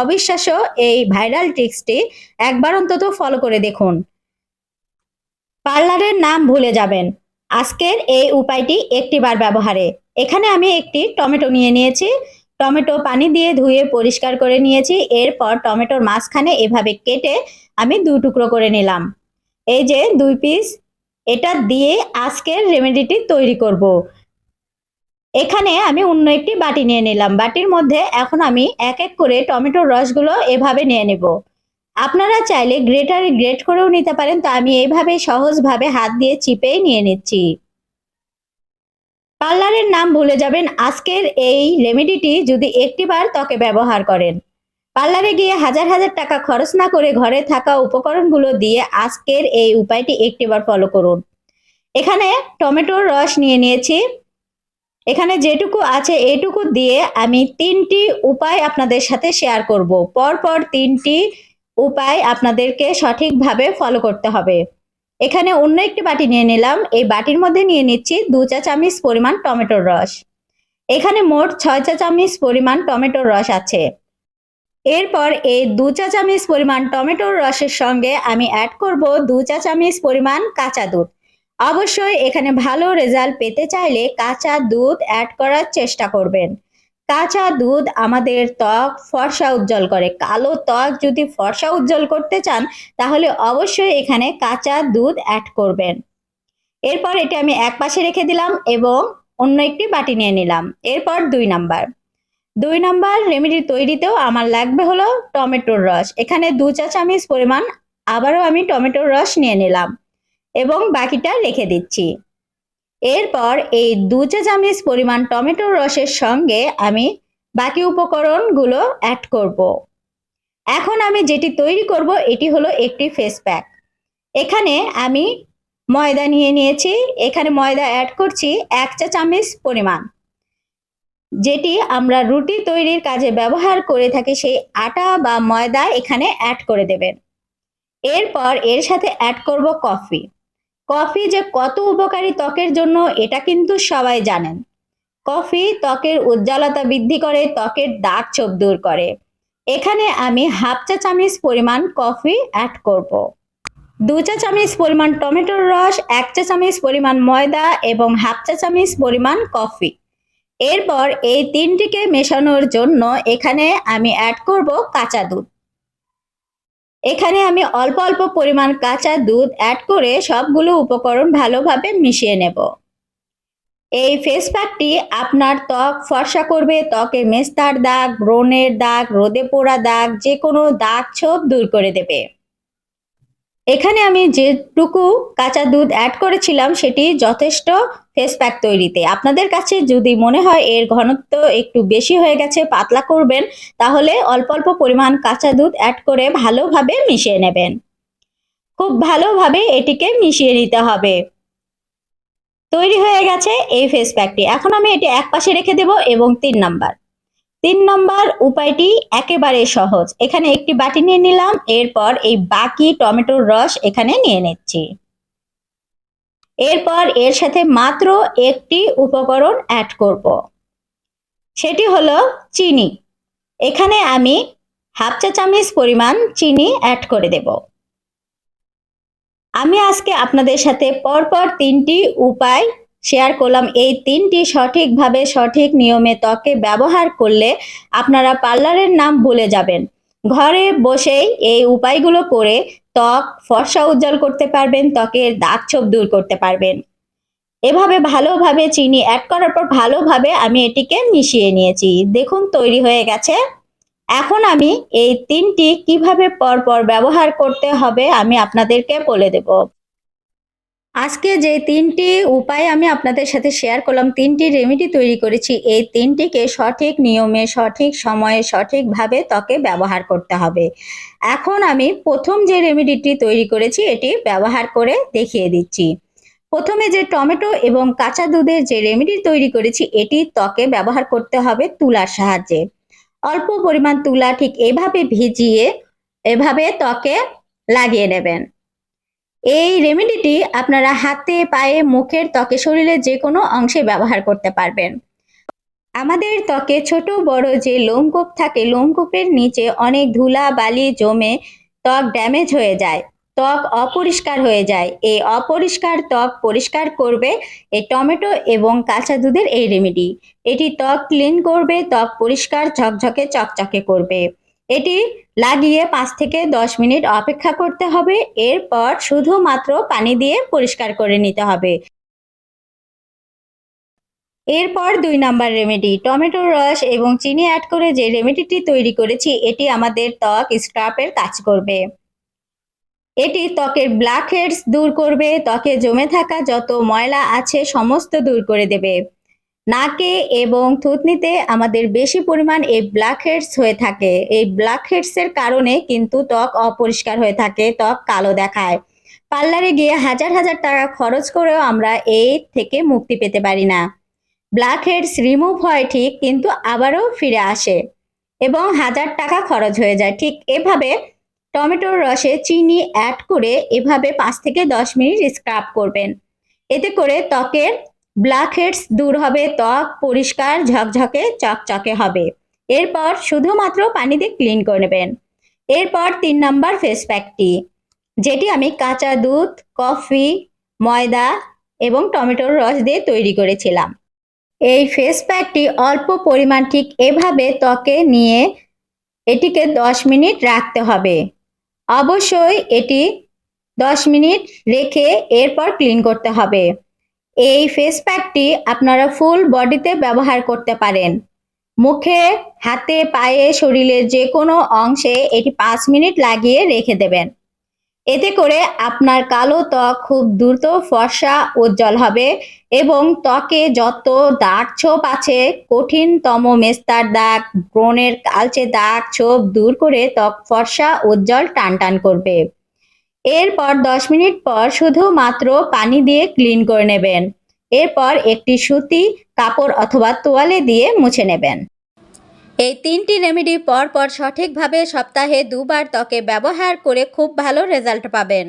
অবিশ্বাস্য এই ভাইরাল ট্রিক্সটি একবার অন্তত ফলো করে দেখুন। পার্লারের নাম ভুলে যাবেন। আজকের এই উপায়টি একটিবার ব্যবহারে। এখানে আমি একটি টমেটো নিয়ে নিয়েছি। টমেটো পানি দিয়ে ধুয়ে পরিষ্কার করে নিয়েছি। এরপর টমেটোর মাঝখানে এভাবে কেটে আমি দু টুকরো করে নিলাম। এই যে দুই পিস এটা দিয়ে আজকের রেমেডিটি তৈরি করব। এখানে আমি অন্য একটি বাটি নিয়ে নিলাম। বাটির মধ্যে এখন আমি এক এক করে টমেটোর রসগুলো এভাবে নিয়ে নেব। আপনারা চাইলে গ্রেটারে গ্রেট করেও নিতে পারেন, তো আমি এইভাবে সহজভাবে হাত দিয়ে চিপেই নিয়ে নিচ্ছি। পার্লারের নাম ভুলে যাবেন, আজকের এই রেমেডিটি যদি একটিবার ত্বকে ব্যবহার করেন। পার্লারে গিয়ে হাজার হাজার টাকা খরচ না করে ঘরে থাকা উপকরণগুলো দিয়ে আজকের এই উপায়টি একটিবার ফলো করুন। এখানে টমেটোর রস নিয়ে নিয়েছি। এখানে যেটুকু আছে এটুকু দিয়ে আমি তিনটি উপায় আপনাদের সাথে শেয়ার করব। পরপর তিনটি উপায় আপনাদেরকে সঠিকভাবে ফলো করতে হবে। এখানে অন্য একটি বাটি নিয়ে নিলাম। এই বাটির মধ্যে নিয়ে নিচ্ছি দু চা চামচ পরিমাণ টমেটোর রস। এখানে মোট ছয় চা চামচ পরিমাণ টমেটোর রস আছে। এরপর এই দু চা চামচ পরিমাণ টমেটোর রসের সঙ্গে আমি অ্যাড করব দু চা চামচ পরিমাণ কাঁচা দুধ। অবশ্যই এখানে ভালো রেজাল্ট পেতে চাইলে কাঁচা দুধ অ্যাড করার চেষ্টা করবেন। কাঁচা দুধ আমাদের ত্বক ফর্সা উজ্জ্বল করে। কালো ত্বক যদি ফর্সা উজ্জ্বল করতে চান, তাহলে অবশ্যই এখানে কাঁচা দুধ অ্যাড করবেন। এরপর এটি আমি এক পাশে রেখে দিলাম এবং অন্য একটি বাটি নিয়ে নিলাম। এরপর দুই নাম্বার। দুই নাম্বার রেমেডি তৈরিতেও আমার লাগবে হলো টমেটোর রস। এখানে দু চা চামচ পরিমাণ আবারও আমি টমেটোর রস নিয়ে নিলাম। এবং বাকিটা রেখে দিচ্ছি। এরপর এই দু চা চামচ পরিমাণ টমেটোর রসের সঙ্গে আমি বাকি উপকরণগুলো অ্যাড করব। এখন আমি যেটি তৈরি করব, এটি হলো একটি ফেস প্যাক এখানে আমি ময়দা নিয়ে নিয়েছি। এখানে ময়দা অ্যাড করছি এক চা চামচ পরিমাণ। যেটি আমরা রুটি তৈরির কাজে ব্যবহার করে থাকি, সেই আটা বা ময়দা এখানে অ্যাড করে দেবেন। এরপর এর সাথে অ্যাড করব কফি কফি যে কত উপকারী ত্বকের জন্য, এটা কিন্তু সবাই জানেন। কফি ত্বকের উজ্জ্বলতা বৃদ্ধি করে, ত্বকের দাগ ছোপ দূর করে। এখানে আমি হাফ চা চামচ পরিমাণ কফি অ্যাড করব। দু চা চামচ পরিমাণ টমেটোর রস, এক চা চামচ পরিমাণ ময়দা এবং হাফ চা চামচ পরিমাণ কফি। এরপর এই তিনটিকে মেশানোর জন্য এখানে আমি অ্যাড করব কাঁচা দুধ। এখানে আমি অল্প অল্প পরিমাণ কাঁচা দুধ অ্যাড করে সবগুলো উপকরণ ভালোভাবে মিশিয়ে নেব। এই ফেস প্যাকটি আপনার ত্বক ফর্সা করবে, ত্বকে মেস্তার দাগ, ব্রণের দাগ, রোদে পোড়া দাগ যে কোনো দাগ ছোপ দূর করে দেবে। এখানে আমি যেটুকু কাঁচা দুধ অ্যাড করেছিলাম, সেটি যথেষ্ট ফেস প্যাক তৈরিতে। আপনাদের কাছে যদি মনে হয় এর ঘনত্ব একটু বেশি হয়ে গেছে, পাতলা করবেন, তাহলে অল্প অল্প পরিমাণ কাঁচা দুধ অ্যাড করে ভালোভাবে মিশিয়ে নেবেন। খুব ভালোভাবে এটিকে মিশিয়ে নিতে হবে। তৈরি হয়ে গেছে এই ফেস প্যাকটি এখন আমি এটি এক পাশে রেখে দেব এবং তিন নাম্বার। তিন নম্বর উপায়টি একেবারে সহজ। এখানে একটি বাটি নিয়ে নিলাম, এরপর এই বাকি টমেটোর রস এখানে নিয়ে নিচ্ছি। এরপর এর সাথে মাত্র একটি উপকরণ অ্যাড করব। সেটি হলো চিনি। এখানে আমি হাফ চা চামচ পরিমাণ চিনি অ্যাড করে দেব। আমি আজকে আপনাদের সাথে পরপর তিনটি উপায় শেয়ার করলাম। এই তিনটি সঠিকভাবে সঠিক নিয়মে ত্বকে ব্যবহার করলে আপনারা পার্লারের নাম ভুলে যাবেন। ঘরে বসেই এই উপায়গুলো করে ত্বক ফর্সা উজ্জ্বল করতে পারবেন, ত্বকের দাগ ছোপ দূর করতে পারবেন। এভাবে ভালোভাবে চিনি অ্যাড করার পর ভালোভাবে আমি এটিকে মিশিয়ে নিয়েছি। দেখুন, তৈরি হয়ে গেছে। এখন আমি এই তিনটি কীভাবে পরপর ব্যবহার করতে হবে আমি আপনাদেরকে বলে দেব। আজকে যে তিনটি উপায় আমি আপনাদের সাথে শেয়ার করলাম, তিনটি রেমেডি তৈরি করেছি, এই তিনটিকে সঠিক নিয়মে, সঠিক সময়ে, সঠিকভাবে ত্বকে ব্যবহার করতে হবে। এখন আমি প্রথম যে রেমেডিটি তৈরি করেছি, এটি ব্যবহার করে দেখিয়ে দিচ্ছি। প্রথমে যে টমেটো এবং কাঁচা দুধের যে রেমেডি তৈরি করেছি, এটি ত্বকে ব্যবহার করতে হবে তুলার সাহায্যে। অল্প পরিমাণ তুলা ঠিক এভাবে ভিজিয়ে, এভাবে ত্বকে লাগিয়ে নেবেন। এই রেমেডিটি আপনারা হাতে, পায়ে, মুখের ত্বকে, শরীরের যে কোনো অংশে ব্যবহার করতে পারবেন। আমাদের ত্বকে ছোট, বড় যে লোমকূপ থাকে, লোমকূপের নিচে অনেক ধুলা, বালি জমে ত্বক ড্যামেজ হয়ে যায়, ত্বক অপরিষ্কার হয়ে যায়। এই অপরিষ্কার ত্বক পরিষ্কার করবে এই টমেটো এবং কাঁচা দুধের এই রেমেডি এটি ত্বক ক্লিন করবে, ত্বক পরিষ্কার, ঝকঝকে, চকচকে করবে। এটি লাগিয়ে পাঁচ থেকে দশ মিনিট অপেক্ষা করতে হবে। এরপর শুধুমাত্র পানি দিয়ে পরিষ্কার করে নিতে হবে। এরপর দুই নাম্বার রেমেডি টমেটোর রস এবং চিনি অ্যাড করে যে রেমেডিটি তৈরি করেছি, এটি আমাদের ত্বক স্ক্রাপের কাজ করবে। এটি ত্বকের ব্ল্যাক হেডস দূর করবে, ত্বকে জমে থাকা যত ময়লা আছে সমস্ত দূর করে দেবে। নাকে এবং থুতনিতে আমাদের বেশি পরিমাণ এই ব্ল্যাক হেডস হয়ে থাকে। এই ব্ল্যাক হেডসের কারণে কিন্তু ত্বক অপরিষ্কার হয়ে থাকে, ত্বক কালো দেখায়। পার্লারে গিয়ে হাজার হাজার টাকা খরচ করেও আমরা এই থেকে মুক্তি পেতে পারি না। ব্ল্যাক হেডস রিমুভ হয় ঠিক, কিন্তু আবারও ফিরে আসে এবং হাজার টাকা খরচ হয়ে যায়। ঠিক এভাবে টমেটোর রসে চিনি অ্যাড করে এভাবে পাঁচ থেকে দশ মিনিট স্ক্রাব করবেন। এতে করে ত্বকের ব্ল্যাক হেডস দূর হবে, ত্বক পরিষ্কার, ঝকঝকে, চকচকে হবে। এরপর শুধুমাত্র পানি দিয়ে ক্লিন করে নেবেন। এরপর তিন নাম্বার ফেস প্যাকটি যেটি আমি কাঁচা দুধ, কফি, ময়দা এবং টমেটোর রস দিয়ে তৈরি করেছিলাম। এই ফেস প্যাকটি অল্প পরিমাণ ঠিক এভাবে ত্বকে নিয়ে এটিকে দশ মিনিট রাখতে হবে। অবশ্যই এটি দশ মিনিট রেখে এরপর ক্লিন করতে হবে। এই ফেস প্যাকটি আপনারা ফুল বডিতে ব্যবহার করতে পারেন। মুখে, হাতে, পায়ে, শরীরের যে কোনো অংশে এটি পাঁচ মিনিট লাগিয়ে রেখে দেবেন। এতে করে আপনার কালো ত্বক খুব দ্রুত ফর্সা উজ্জ্বল হবে এবং ত্বকে যত দাগ ছোপ আছে, কঠিনতম মেস্তার দাগ, ব্রণের কালচে দাগ ছোপ দূর করে ত্বক ফর্সা উজ্জ্বল টান টান করবে। এরপর দশ মিনিট পর শুধুমাত্র পানি দিয়ে ক্লিন করে নেবেন। এরপর একটি সুতি কাপড় অথবা তোয়ালে দিয়ে মুছে নেবেন। এই তিনটি রেমেডি পর পর সঠিকভাবে সপ্তাহে দুবার ত্বকে ব্যবহার করে খুব ভালো রেজাল্ট পাবেন।